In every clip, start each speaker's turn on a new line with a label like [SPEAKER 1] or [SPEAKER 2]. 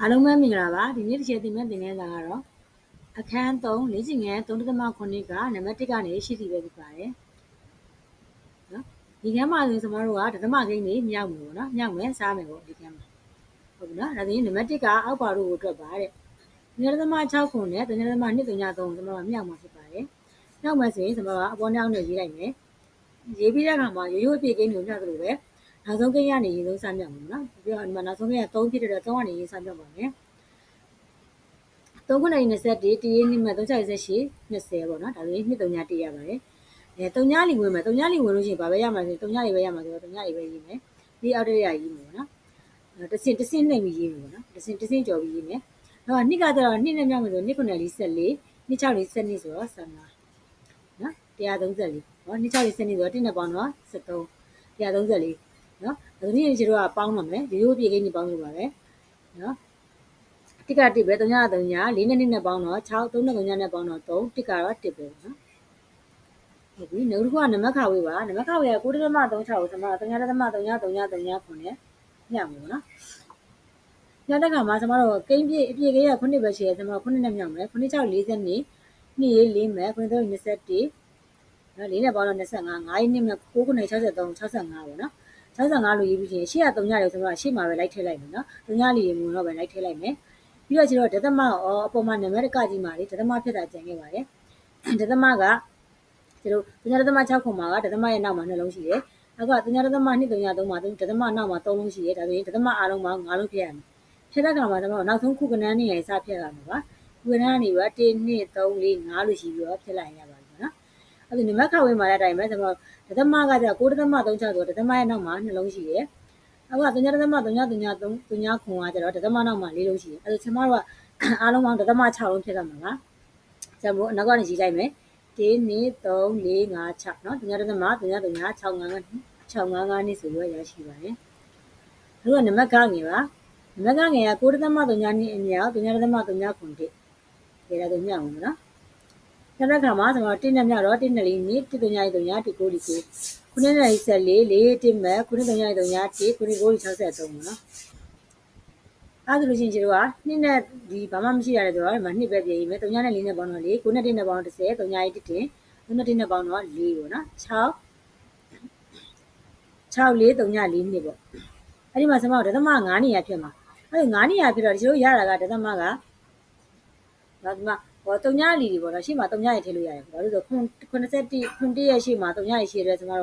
[SPEAKER 1] အားလုံးပဲမင်္ဂလာပါဒီနေ့တစ်ချက်သင်မဲ့သင်ခန်းစာကတော့အခန်း3လေ့ကျင့်ခန်း3.9ကနံပါတ်1ကနေရှိစီပဲဖြစ်ပါတယ်နော်ဒီခန်းမှာဆိုရင်ကျွန်တော်တို့ကဒသမကိန်းတွေမြောက်မယ်ပေါ့နော်မြောက်မယ်စားမယ်ပေါ့ဒီခန်းမှာဟုတ်ပြီနော်ဒါဆိုရင်နံပါတ်1ကအောက်ပါတို့ကိုတွက်ပါတဲ့ညဒသမ6ခုနဲ့ညဒသမ2 3 3ကျွန်တော်ကမြောက်မှာဖြစ်ပါတယ်မြောက်မယ်ဆိုရင်ကျွန်တော်ကအပေါ်နောက်နဲ့ရေးလိုက်မယ်ရေးပြီးတဲ့အခါမှာရိုးရိုးအပြည့်ကိန်းကိုမြောက်သလိုပဲ နောက်ဆုံးကိန်းကနေရေဆုံးစမ်းမြောက်မယ်နော်ပြီးတော့ဒီမှာနောက်ဆုံးကိန်းက3ဖြစ်တဲ့တော့3ကနေရေစမ်းမြောက်ပါမယ်3ခုနဲ့21တည်ရင်းနှိမ့်မဲ့368 20ပေါ့နော်ဒါဆိုရင်2 3ညတည်ရပါတယ်အဲ3ညလီဝင်မယ်3ညလီဝင်လို့ရှိရင်ဘာပဲရမှာဆို3ညလီပဲရမှာဆိုတော့3ညလီပဲရေးမယ်ဒီအောက်တရရေးမယ်ပေါ့နော်တစင်တစင်နဲ့ပြီးရေးမယ်ပေါ့နော်တစင်တစင်ကြော်ပြီးရေးမယ်တော့နှစ်ကကျတော့နှစ်နဲ့မြောက်မယ်ဆိုနှစ်ခုနဲ့လေး14နှစ်6လေး7နှစ်ဆိုတော့15နော်134ဟောနှစ်6လေး7နှစ်ဆိုတော့1နဲ့ပေါင်းတော့73 134 နော်ဒါဆိုရင်ကျတို့ကပေါင်းတော့မယ်ဒီလိုပြေကိန်းကြီးပေါင်းလို့ပါပဲနော်တစ်ကတစ်ပဲ3ည3ည4နဲ့2နဲ့ပေါင်းတော့6 3နဲ့3ညနဲ့ပေါင်းတော့3တစ်ကတော့1ပဲနော်ဟုတ်ပြီနောက်တစ်ခုကနမခဝေးပါနမခဝေးက9.36ကိုစမ3ည3ည3ည3ည3ည9နဲ့ညမယ်ပေါ့နော်ညတဲ့ခါမှာကျမတို့ကိန်းပြည့်အပြည့်ကိန်းက9ပဲရှိရဲကျမတို့9နဲ့မြောက်မယ်9 6 40နှစ်နှစ်ရေး4မယ်9 3 21နော်4နဲ့ပေါင်းတော့25 9နှစ်နဲ့9ခုနဲ့63 65ပေါ့နော် 65လို့ရေးပြီးချင်းရှေ့က3ညလေးဆိုတော့ရှေ့မှာပဲလိုက်ထည့်လိုက်မယ်နော်3ညလေးရေမူတော့ပဲလိုက်ထည့်လိုက်မယ်ပြီးတော့ကျတော့ဒသမရောအပေါ်မှာနံပါတ်ကကြီးမှာလေဒသမဖြစ်တာကြံခဲ့ပါတယ်ဒသမကကျတို့3ညဒသမ6ခုမှာကဒသမရဲ့နောက်မှာနှလုံးရှိတယ်အခုက3ညဒသမ2 3ည3မှာဒသမနောက်မှာ3လုံးရှိတယ်ဒါဆိုရင်ဒသမအားလုံးမှာ5လုံးဖြစ်ရမယ်ဖြစ်တဲ့ခါမှာကျွန်တော်နောက်ဆုံးခုကနန်းနေရစဖြစ်လာမှာပါခုကနန်းကနေပြီး1 2 3 4 5လို့ရှိပြီးတော့ဖြစ်လာရပါပြီနော် အဲ့ဒီနံပါတ်ခဝေးမှာတဲ့အတိုင်းပဲကျွန်တော်ဒသမကကျ9ဒသမ36ဆိုဒသမရဲ့နောက်မှာနှလုံးရှိတယ်အခုက3ဒသမ3 3 3 3 3ခွန်ကကျတော့ဒသမနောက်မှာ4လုံးရှိတယ်အဲ့ဒါကျွန်တော်တို့ကအားလုံးပေါင်းဒသမ6လုံးဖြစ်ကြမှာပါကျန်ဖို့နောက်ကနေရေးလိုက်မယ်1 2 3 4 5 6เนาะ3ဒသမ3 3 6 5 5 6 5 5နှစ်ဆိုပြီးရရှိပါတယ်အခုကနံပါတ်ကငယ်ပါနံပါတ်ကငယ်က9ဒသမ3နှစ်အမြောက်3ဒသမ3ခွန်တိဒါလည်းညောင်းမှာနော် ညတဲ့ခါမှာကျွန်တော်တင်းနဲ့မြောက်တော့တင်းနဲ့လေးမြစ်တစ်တုံညာရီတုံညာတစ်ကိုလီကိုခုနှစ်နဲ့14လေးတင်းမဲ့ခုနှစ်တုံညာရီတုံညာတစ်ခုနှစ်ကိုလီ63ပေါ့နော်အဲ့ဒါလို့ရှိရင်ကျတော့နှစ်နဲ့ဒီဘာမှမရှိရတယ်ဆိုတော့ဒီမှာနှစ်ပဲပြင်ရေးမယ်တုံညာနဲ့လေးနဲ့ပေါင်းတော့လေးခုနှစ်တင်းနဲ့ပေါင်း30တုံညာရီတစ်တင်ခုနှစ်တင်းနဲ့ပေါင်းတော့4ပေါ့နော်6 6လေးတုံညာ4နှစ်ပေါ့အဲ့ဒီမှာစမောက်ဒသမ9နေရာဖြစ်မှာအဲ့ဒီ9နေရာဖြစ်တော့ဒီလိုရတာကဒသမကဒါဒီမှာ ဟောတုံညလီတွေပေါ့နော်ရှေ့မှာတုံညရထည့်လို့ရတယ်ဘာလို့လဲဆိုတော့81 81ရဲ့ရှေ့မှာတုံညရရှိရဲဆိုတော့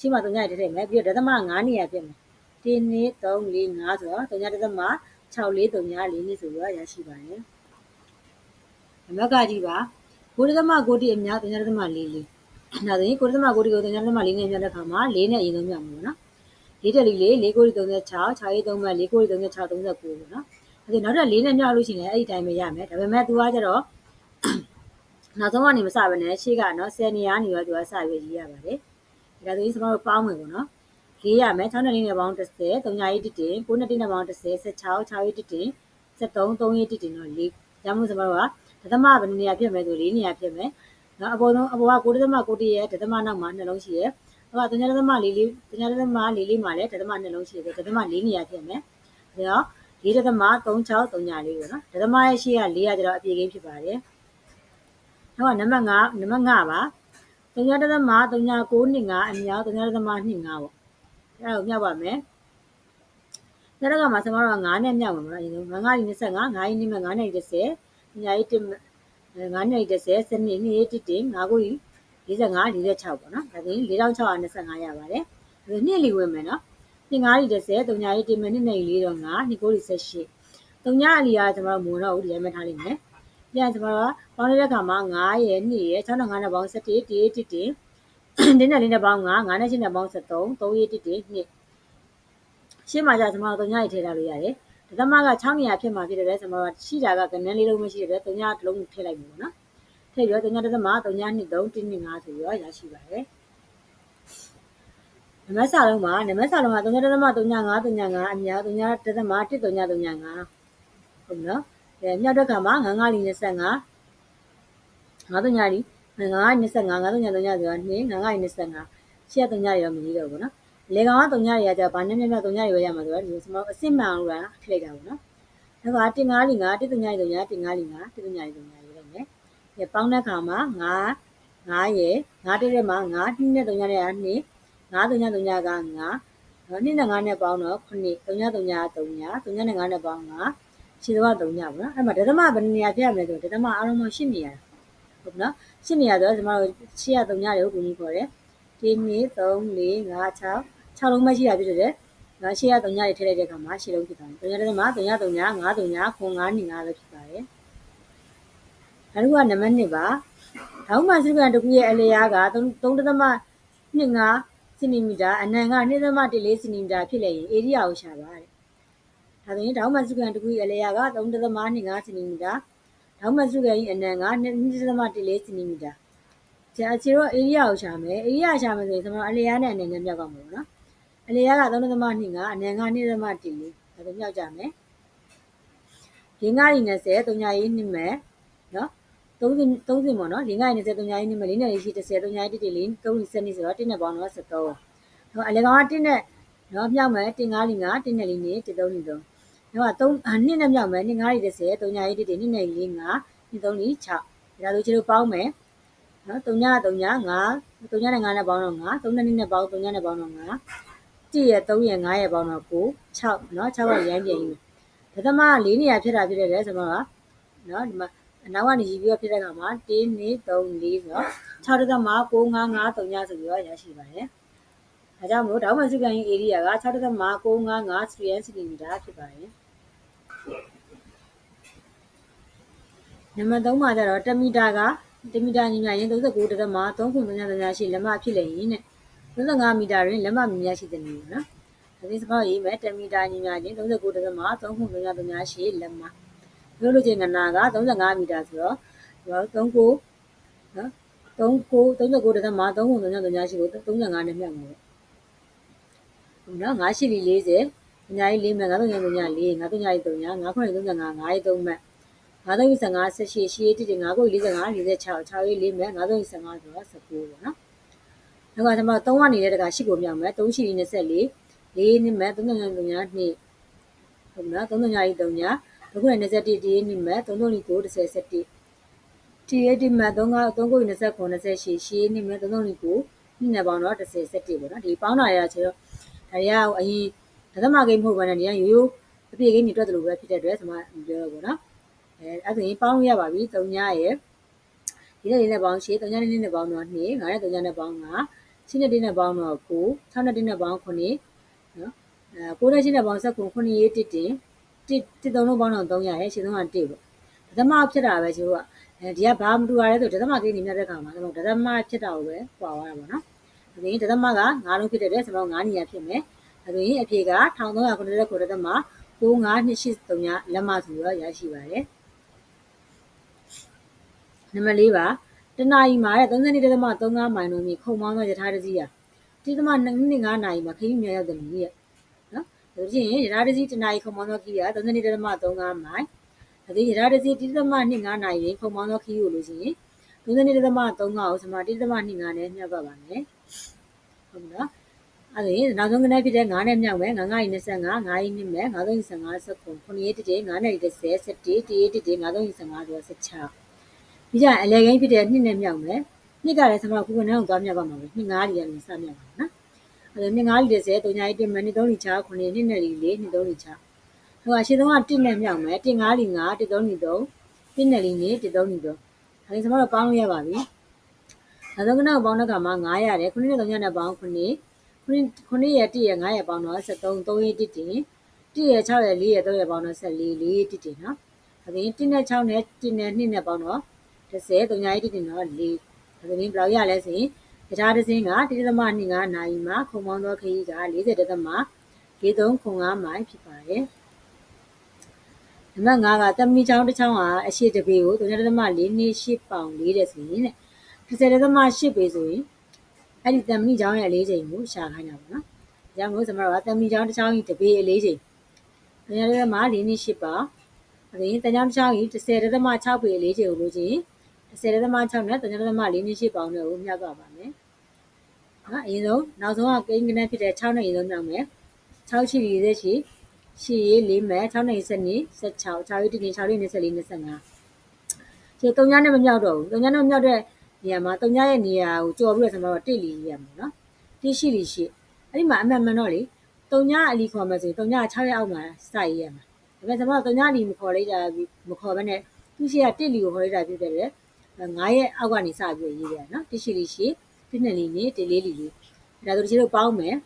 [SPEAKER 1] ရှေ့မှာတုံညရထည့်ထည့်မယ်ပြီးတော့ဒသမ9နေရာပြည့်မယ်1 2 3 4 5ဆိုတော့တုံညဒသမ6 4တုံည4နှစ်ဆိုတော့ရရှိပါတယ်အမကကြီးပါကိုဒသမကိုတိအများတုံညဒသမ4 4ဒါဆိုရင်ကိုဒသမကိုတိကိုတုံညဒသမ4နဲ့ပြန်တဲ့ခါမှာ4နဲ့အရင်ဆုံးပြမှာပေါ့နော်4တက်လီလေး4ကိုတိ36 6ရေး3မှ4ကိုတိ36 39ပေါ့နော်အဲ့ဒါနောက်ထပ်၄နဲ့မြောက်လို့ရှိရင်အဲ့ဒီတိုင်းပဲရမယ်ဒါပေမဲ့ तू ကကျတော့ နောက်ဆုံးကနေမစဘဲနဲ့ရှေ့ကနော်10နေရာနေရောသူကစရွေးရေးရပါတယ်ဒါဆိုရင်ကျွန်တော်တို့ပေါင်းမယ်ပေါ့နော်ရေးရမယ်6နဲ့4နဲ့ပေါင်း30 3ညာရေးတစ်တင်9နဲ့1နဲ့ပေါင်း30 16 6ရေးတစ်တင်73 3ရေးတစ်တင်တော့4ဒါမှမဟုတ်ကျွန်တော်တို့ကဒသမဘယ်နေရာဖြစ်မယ်ဆို4နေရာဖြစ်မယ်နော်အပေါ်ဆုံးအပေါ်က9ဒသမ9တရဲ့ဒသမနောက်မှာနှလုံးရှိရယ်ဟိုက3ညာဒသမ4လေး3ညာဒသမ4လေးမှာလည်းဒသမနှလုံးရှိတယ်ဒသမ4နေရာဖြစ်မယ်ဒါတော့၄ဒသမ36 3ညာလေးပေါ့နော်ဒသမရဲ့ရှေ့က4ကကျတော့အပြေကိန်းဖြစ်ပါတယ် နောက်ကနံပါတ်5နံပါတ်5ပါ3ညာဒသမ3ညာ9နှစ်5အမြောက်3ညာဒသမ2 5ပေါ့အဲ့ဒါကိုမြောက်ပါမယ်ညတော့ကမှာကျွန်တော်တို့9နဲ့မြောက်မှာပေါ့နော်အရင်ဆုံး9 9 25 9နဲ့9နဲ့30ညာကြီး1 9နဲ့30စနစ်2 1 1 5ကို45 46ပေါ့နော်ဒါဆိုရင်4625ရပါတယ်ဒါဆိုနှစ်လီဝင်မယ်နော်နှစ်9လီ30 3ညာကြီး1မိနစ်နဲ့4တော့9နှစ်9လီ18 3ညာအလီကကျွန်တော်တို့မွန်တော့ဘူးဒီတိုင်းမှထားလိမ့်မယ် ပြန်ကျွန်တော်တို့ပေါင်းလိုက်တဲ့အခါမှာ9ရယ်2ရယ်6နဲ့9နဲ့ပေါင်း17 1 1 1တင်းနဲ့လေးနဲ့ပေါင်း9 9နဲ့8နဲ့ပေါင်း73 3ရ1 1 2ရှင်းမှာじゃကျွန်တော်တို့3ညရထည့်ထားလို့ရတယ်ဒသမက6နေရာဖြစ်မှာဖြစ်တယ်ကျွန်တော်တို့ရှိတာကကနန်းလေးလုံးမရှိတဲ့3ညတစ်လုံးထည့်လိုက်ပြီပေါ့နော်ထည့်ပြီးတော့3ညဒသမ3ည2 3 1 2 5ဆိုပြီးတော့ရရှိပါတယ်နမစာလုံးမှာနမစာလုံးက3ညဒသမ3ည5 3ည5အများ3ညဒသမ1 3ည3ည5ဟုတ်နော် အဲမြောက်တဲ့ခါမှာ9 9လီ25 9 3ညလီ9 25 9 3ည3ညဆိုတော့2 9 25ရှေ့3ညရောမကြီးတော့ဘူးနော်လေကောင်က3ညတွေကကြာဘာနဲ့မြတ်မြတ်3ညတွေပဲရမှာဆိုတော့ဒီစမအစ်စ်မှန်လို့လားထိလိုက်တာပေါ့နော်နောက်ကတင်9လီ9 1 3ည3ညတင်9လီ9 1 3ည3ညရေးလိုက်မယ်။ဒီပေါင်းတဲ့ခါမှာ9 9ရယ်9တက်တဲ့မှာ9 2နဲ့3ညတဲ့က2 9 3ည3ညက9နော်2နဲ့9နဲ့ပေါင်းတော့9 3ည3ည3ည3ည3ညနဲ့9နဲ့ပေါင်း9 ရှင်းတော့3ညပေါ့နော်အဲ့မှာဒသမဘယ်နေရာပြရမလဲဆိုဒသမအားလုံးပေါင်း10နေရာဟုတ်နော်10နေရာဆိုတော့ကျွန်တော်တို့ရှေ့ရ3ညတွေကိုကိုကြီးခေါ်တယ်1 2 3 4 5 6 6လုံးမှရှိတာဖြစ်တယ်ငါရှေ့ရ3ညတွေထည့်လိုက်တဲ့အခါမှာရှေ့လုံးဖြစ်သွားတယ်3ညတစ်မှာ3ည3ည9 3ည9 9နေ9ပဲဖြစ်ပါတယ်နောက်တစ်ခုကနံပါတ်1ပါထောင်းမှစုကန်တစ်ခုရဲ့အလျားက3.25စင်တီမီတာအနံက2.14စင်တီမီတာဖြစ်လေရင်ဧရိယာကိုရှာပါတဲ့ ဒါဆိုရင်ထောင်းမှစုကန်တစ်ခုရဲ့အလျားက3.25စင်တီမီတာထောင်းမှစုကန်ရဲ့အနံက2.14စင်တီမီတာကျအခြေတော့ဧရိယာကိုရှာမယ်ဧရိယာရှာမယ်ဆိုရင်ကျွန်တော်အလျားနဲ့အနေနဲ့မြောက်ကောက်မှာပေါ့နော်အလျားက3.25အနံက2.14ဒါဆိုမြောက်ကြမယ်ရင်းကားရည်20 3ညာရေးနှစ်မဲ့နော်30 30ပေါ့နော်လင်းကိုင်း20 3ညာရေးနှစ်မဲ့လင်းနယ်ရေးရှိ30 3ညာရေးတိတိလင်း30စနစ်ဆိုတော့1နဲ့ပေါင်းတော့73နော်အလေကောင်က1နဲ့နော်မြောက်မယ်1 5လင်းက1နဲ့လင်းနေ1 3လင်း3 နော်က3 2နဲ့မြောက်မယ်2 5လင်း30 3ညာရေးတိတိ2နဲ့လင်း9 2 3လင်း6ဒါဆိုချေတို့ပေါင်းမယ်နော်3ည3ည5 3ညနဲ့9နဲ့ပေါင်းတော့9 3နဲ့2နဲ့ပေါင်း3ညနဲ့ပေါင်းတော့9 1ရဲ့3ရဲ့5ရဲ့ပေါင်းတော့9 6နော်6ကရမ်းပြန်ပြီဒသမက4နေရာဖြစ်တာဖြစ်တဲ့လေဆိုတော့နော်ဒီမှာအနောက်ကနေရီပြီးတော့ဖြစ်တဲ့အခါမှာ1 2 3 4ဆိုတော့6ဒသမ9 5 5 3ညဆိုပြီးတော့ရရှိပါတယ်ဒါကြောင့်မို့ဒေါင်းမစုကန်ရေး area က6ဒသမ9 5 5 3 cm ဖြစ်ပါတယ် နံပါတ်3မှာကျတော့1မီတာက1မီတာညီမရင်39ဒသမ3ခု3.3ရှိလက်မဖြစ်လေရင်တဲ့35မီတာတွင်လက်မမြင်ရရှိတဲ့နည်းနော်ဒါဒီစကောက်ရေးမယ်10မီတာညီမချင်း39ဒသမ3ခု3.3ရှိလက်မပြောလို့ချင်းကနာက35မီတာဆိုတော့39နော်39 39ဒသမ3ခု3.3ရှိကို35နဲ့မြတ်မှာပေါ့ဟုတ်နော်9ရှိလီ40 အညာကြီး4မှတ်9 3ည3ည4 9 3ည3ည9 9 9 35 9ရေး3မှတ်935 18ရှိရေးတိတိ9ကို45 46 6ရေး4မှတ်9 35ဆိုတော့19ပေါ့နော်။နောက်ကကျွန်မ3ကနေတဲ့တက8ကိုမြောက်မယ်3ရှိ24 4နှစ်မဲ့3ည3ည2ဟုတ်မလား3ညကြီး3ညဒုက္ခ21တည်းနှစ်မဲ့3ည9 37တီရတိမဲ့3က3ကို29 28ရှိနှစ်မဲ့3ည9နှစ်နဲ့ပေါင်းတော့37ပေါ့နော်ဒီပေါင်းတာရဆိုတော့ဒါရအောင်အရင် ဒသမကိန်းမဟုတ်ဘဲနဲ့ဒီကရိုးရိုးအပြည့်ကိန်းတွေတွက်တယ်လို့ပဲဖြစ်တဲ့အတွက်ကျွန်မပြောတော့ပေါ့နော်အဲအဲ့ဒါရင်ပေါင်းလို့ရပါပြီ3ညရဲ့ဒီနေ့လေးနဲ့ပေါင်း8 3ညလေးနဲ့ပေါင်းတော့2 9နဲ့3ညနဲ့ပေါင်း9ရှင်းတဲ့တင်းနဲ့ပေါင်းတော့9 6နဲ့တင်းနဲ့ပေါင်း9နော်အဲ9နဲ့ရှင်းနဲ့ပေါင်းဆက်9 9ရေးတစ်တင်တစ်တစ်သုံးလုံးပေါင်းတော့300ရဲ့ရှင်းသုံးက1ပေါ့ဒသမဖြစ်တာပဲကျိုးကအဲဒီကဘာမတူရလဲဆိုဒသမကိန်းနေမြတ်တဲ့ခါမှာကျွန်တော်ဒသမဖြစ်တာကိုပဲပွာသွားတာပေါ့နော်ဒါရင်ဒသမက9လုံးဖြစ်တဲ့အတွက်ကျွန်တော်9နေရာဖြစ်မယ် ဒါဆိုရင်အဖြေက1389ဒသမ9523လက်မဆိုတော့ရရှိပါတယ်နံပါတ်၄ပါတနာရီမှာတဲ့32.35မိုင်လုံးမြင့်ခုံမောင်းသောယထာတစည်းဟာတိသမ2နှစ်5နာရီမှာခရီးများရောက်တယ်လို့ရဲ့နော်ဒါကြည့်ရင်ယထာတစည်းတနာရီခုံမောင်းသောခရီးဟာ32.35မိုင်ဒါဒီယထာတစည်းတိသမ2 5နာရီခုံမောင်းသောခရီးကိုလို့ရှိရင်32.35ကိုစမ1.25နဲ့မြောက်ကပါမယ်ဟုတ်နော် အဲ့ဒါရင်နောက်ဆုံးကနေ့ဖြစ်တဲ့9နဲ့မြောက်မယ်9 9 25 9ရင်းနဲ့မယ်9 35 19 9ရက်တည်း9နဲ့30 17 1ရက်တည်း9 35ဆို16ပြီးကြအလဲကိန်းဖြစ်တဲ့နှစ်နဲ့မြောက်မယ်နှစ်ကလည်းကျွန်တော်ကုကနန်းကိုသွားမြောက်ပါမှာပဲနှစ်9လီကနေစမြောက်ပါနော်အဲနှစ်9လီ30 3ညာ1မနှစ်3လီ6 9နှစ်နဲ့လီ4နှစ်3လီ6ဟိုအရှိဆုံးက1နဲ့မြောက်မယ်1 5လီ9 1 3လီ3 1နဲ့လီနေ1 3လီ3ဒါလည်းကျွန်တော်ပေါင်းလို့ရပါပြီနောက်ဆုံးကနန်းကိုပေါင်းတဲ့အခါမှာ9ရတယ်9နဲ့3ညနဲ့ပေါင်း9 9ရက်1ရက်5ရက်ပေါင်းတော့73 3ရက်1တင်1ရက်6ရက်4ရက်3ရက်ပေါင်းတော့14 4ရက်1တင်နော်ဒါပြင်1နဲ့6နဲ့1နဲ့2နဲ့ပေါင်းတော့30 3ရက်1တင်တော့4ဒါပြင်ဘယ်လောက်ရလဲဆိုရင်တရားတစ်စင်းက1.25နာရီမှာခုံပေါင်းသောခရီးက40.4305မိုင်ဖြစ်ပါတယ်နံပါတ်5ကတမီချောင်းတစ်ချောင်းဟာအရှိတပေကို3.48ပေါင်လေးတဲ့ဆိုရင်တဲ့30.8ပေဆိုရင် အဲ့ဒီတမီချောင်းရဲ့အလေးချိန်ကိုရှာခိုင်းတာပေါ့နော်။ဒါကြောင့်မို့ကျွန်တော်တို့ကတမီချောင်းတစ်ချောင်းကြီးတပေအလေးချိန်3.48ပေါင်အဲ့ဒီတချောင်းတစ်ချောင်းကြီး30.6ပေအလေးချိန်ကိုလို့ချင်း30.6နဲ့3.48ပေါင်နဲ့ကိုမြောက်ကပါမယ်။ဟာအရင်ဆုံးနောက်ဆုံးကကိန်းကနေဖြစ်တဲ့6နဲ့အရင်ဆုံးမြောက်မယ်။6ရှိ40ရှိရှေ့ရေး၄မဲ့6နိုင်7နေ16 6ရေးတတင်6လေး24 25ကျေ3ညနဲ့မမြောက်တော့ဘူး3ညနဲ့မမြောက်တဲ့ နေရာမှာ3ညရဲ့နေရာကိုကြော်ပြီးတော့ကျွန်တော်တို့တိလီရမှာနော်တိရှိလီရှိအဲ့ဒီမှာအမှန်မှန်တော့လေ3ညအလီခေါ်မှဆိုရင်3ည6ရက်အောက်မှာစရေးရမှာဒါပေမဲ့ကျွန်တော်တို့3ညလီမခေါ်လိုက်တာမခေါ်ဘဲနဲ့သူရှိကတိလီကိုခေါ်လိုက်တာဖြစ်တဲ့9ရက်အောက်ကနေစပြီးရေးရတယ်နော်တိရှိလီရှိတိနှစ်လီနေတိလေးလီလေးဒါဆိုဒီလိုပေါင်းမယ်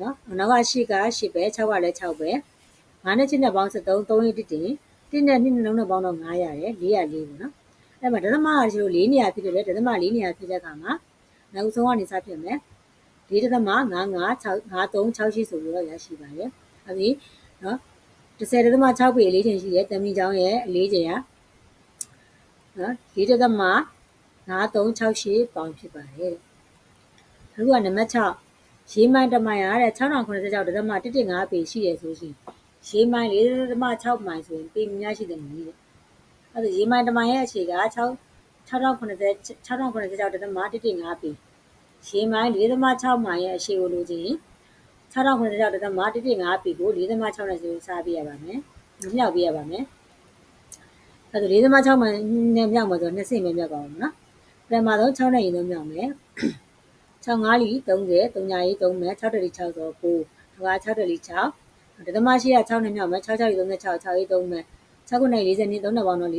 [SPEAKER 1] နော်နောက်က8က8ပဲ6ကလည်း6ပဲ9နဲ့7နဲ့ပေါင်း73 3ရက်တစ်တင်1နဲ့2နှလုံးနဲ့ပေါင်းတော့900ရတယ်404ပေါ့နော် အဲ့မှာဒသမကဒီလို4နေရာဖြစ်တယ်ဒသမ4နေရာဖြစ်တဲ့အခါမှာနောက်ဆုံးကနေစဖြစ်မယ်4ဒသမ55 5368ဆိုပြီးတော့ရရှိပါတယ်အဲ့ဒီနော်10ဒသမ6ပေအလေးချိန်ရှိတယ်တမီချောင်းရဲ့အလေးချိန်ကနော်4ဒသမ5368ပေါင်ဖြစ်ပါတယ်အခုကနံပါတ်6ရေးမိုင်းတမိုင်ရတဲ့6086ဒသမ115ပေရှိတယ်ဆိုရှင်ရေးမိုင်း4.6မိုင်ဆိုရင်ပေများရှိတယ်နည်းတဲ့ အဲ့ဒါရေးမိုင်းတမိုင်ရဲ့အခြေက6 6080 6086ဒသမ115ပေရေးမိုင်း4.6မိုင်ရဲ့အခြေကိုလိုချင်6086ဒသမ115ပေကို4.6နဲ့ဆိုစားပြရပါမယ်။မြောက်ပြရပါမယ်။အဲ့ဒါ4.6မိုင်နဲ့မြောက်မှာဆိုနှစ်ဆင့်ပဲမြောက်ပါအောင်နော်။ပထမဆုံး6နဲ့ရင်တော့မြောက်မယ်။65လီ30 3ညာရီ3မယ်6တလီ6ဆို9ဒါက6တလီ6ဒသမရှိရ6နဲ့မြောက်မယ်66ရီ36 6ရီ3မယ် 6ခုနဲ့40နဲ့3နဲ့ပေါင်းတော့45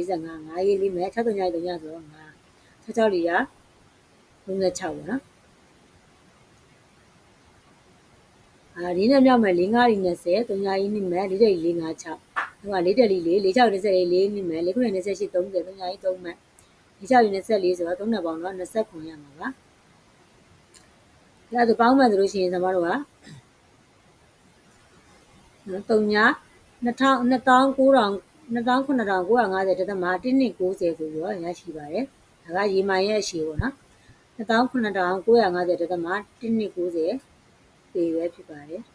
[SPEAKER 1] 5ရီ4မယ်6 3ညာရီ3ညာဆိုတော့5 66လီက36ပေါ့နော်အာဒီနဲ့မြောက်မယ်4 5ရီ20 3ညာရီ2မယ်4တက်ရီ4 5 6ဟိုက4တက်ရီ4 4 6 24 4မိမယ်4ခုနဲ့28 30 3ညာရီ3မယ်4 6ရီ24ဆိုတော့3နဲ့ပေါင်းတော့29ရမှာပါဒါဆိုပေါင်းမှဆိုလို့ရှိရင်ကျွန်တော်တို့ကနော်3ည2000 2900 2950တသမ1နှစ်90ဆိုပြီးတော့ရရှိပါတယ်။ဒါကရေမိုင်ရဲ့အရှိပေါ့နော်။2950တသမ1နှစ်90ပေပဲဖြစ်ပါတယ်။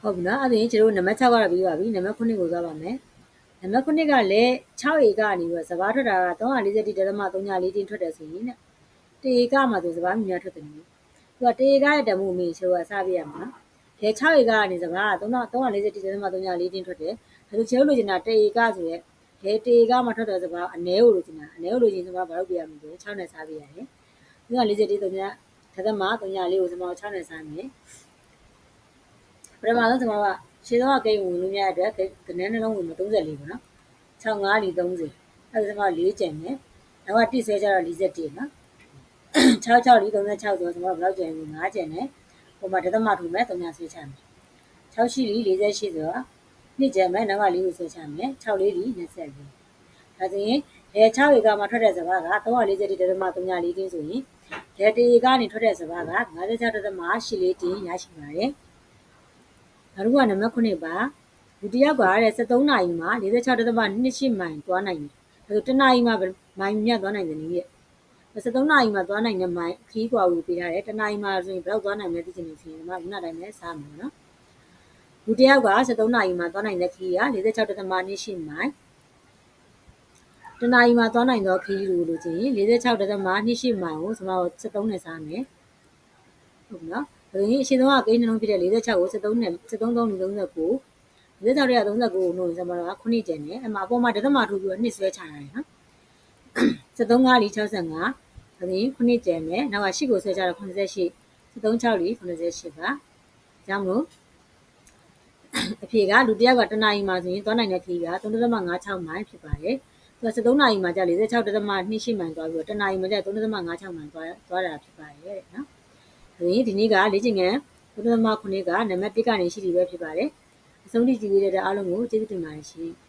[SPEAKER 1] ဟုတ်ပြီနော်။အဲ့ဒါရင်ကျွန်တော်နံပါတ်6ကတော့ပြီးပါပြီ။နံပါတ်9ကိုသွားပါမယ်။နံပါတ်9ကလည်း6ဧကနေပြီးတော့စဘာထွက်တာက340တသမ304တင်းထွက်တယ်ဆိုရင်တဲ့။တေဧကမှာဆိုစဘာမြများထွက်တယ်နော်။သူကတေဧကရဲ့တမှုမေချိုးကစပြရမှာနော်။ လေ6ဧကကနေစဘာက340တသမ304တင်းထွက်တယ်။ဒါဆိုချိုးလို့ချင်တာတေဧကဆိုရက်လေတေဧကမှာထွက်တယ်စဘာအ ਨੇ ကိုလိုချင်တာအ ਨੇ ကိုလိုချင်စဘာဘာလို့ပြရမလဲဆို6နဲ့စားပြရတယ်။သူက40တင်း3တသမ304ကိုစဘာ6နဲ့စားမယ်။ပထမဆုံးကျွန်တော်ကရှင်းတော့ကိန်းဝင်လို့ရတဲ့အတွက်ကနန်းနှလုံးဝင်မ34ပေါ့နော်65လီ30အဲ့ဒါကျွန်တော်4ကျန်တယ်နောက်ကတိဆဲကျတော့41နော်66လီ36ဆိုတော့ကျွန်တော်ဘယ်လောက်ကျန်လဲ5ကျန်တယ် ဟိုမှာဒသမထူမယ်3ညာဆွဲချမယ်6ရှိလီ48ဆိုတော့နှစ်ကျန်မယ်နောက်က4ကိုဆွဲချမယ်6လေးလီ24ဒါဆိုရင်လေ6ရေကမှထွက်တဲ့စဘာက340ဒသမ3ညာ4တင်းဆိုရင်လေတေကနေထွက်တဲ့စဘာက56ဒသမ8လေးတင်းရရှိပါတယ်နောက်တစ်ခုကနံပါတ်9ပါလူတစ်ယောက်ကတဲ့73နာရီမှာ46.28မိုင်သွားနိုင်တယ်။ဒါဆိုတစ်နာရီမှာမိုင်မြတ်သွားနိုင်တယ်နည်းရဲ့။ 73နာရီမှာသွားနိုင်တဲ့မိုင်ခီးကွာကိုပေးထားတယ်။တစ်နာရီမှာဆိုရင်ဘယ်လောက်သွားနိုင်လဲသိချင်လို့ရှိရင်ဒီမှာခုနတိုင်းပဲစားမယ်နော်။လူတစ်ယောက်က73နာရီမှာသွားနိုင်တဲ့ခီးက46.28မိုင်တနာရီမှာသွားနိုင်သောခီးလူလို့ချင်း46.28မိုင်ကိုကျွန်တော်73နဲ့စားမယ်။ဟုတ်နော်။ဒါရင်အရှင်ဆုံးကကိန်းနှလုံးဖြစ်တဲ့46ကို73နဲ့73 39 46ရ39ကိုနှုတ်ကျွန်တော်က9ကျန်တယ်။အမှအပေါ်မှာဒသမထိုးပြီးတော့နှစ်ဆွဲချရတယ်နော်။73 5လီ65 ဒါရင်9ကျန်တယ်။နောက်က8ကိုဆွဲချတော့88 73 6လီ88ပါ။ကြောင့်မို့အဖြေကလူတစ်ယောက်ကတနာရီမှာဆိုရင်သွားနိုင်တဲ့ခီးက3.56မိုင်ဖြစ်ပါတယ်။သူက73နာရီမှာကျ46.28မိုင်သွားပြီးတော့တနာရီမှာကျ3.56မိုင်သွားသွားတာဖြစ်ပါတယ်တဲ့နော်။ဒါရင်ဒီနေ့ကလေ့ကျင့်ခန်း3.9ကနံပါတ်1ကနေရှိပြီပဲဖြစ်ပါတယ်။အဆုံးထိကြည့်ပေးတဲ့အားလုံးကိုကျေးဇူးတင်ပါတယ်ရှင်။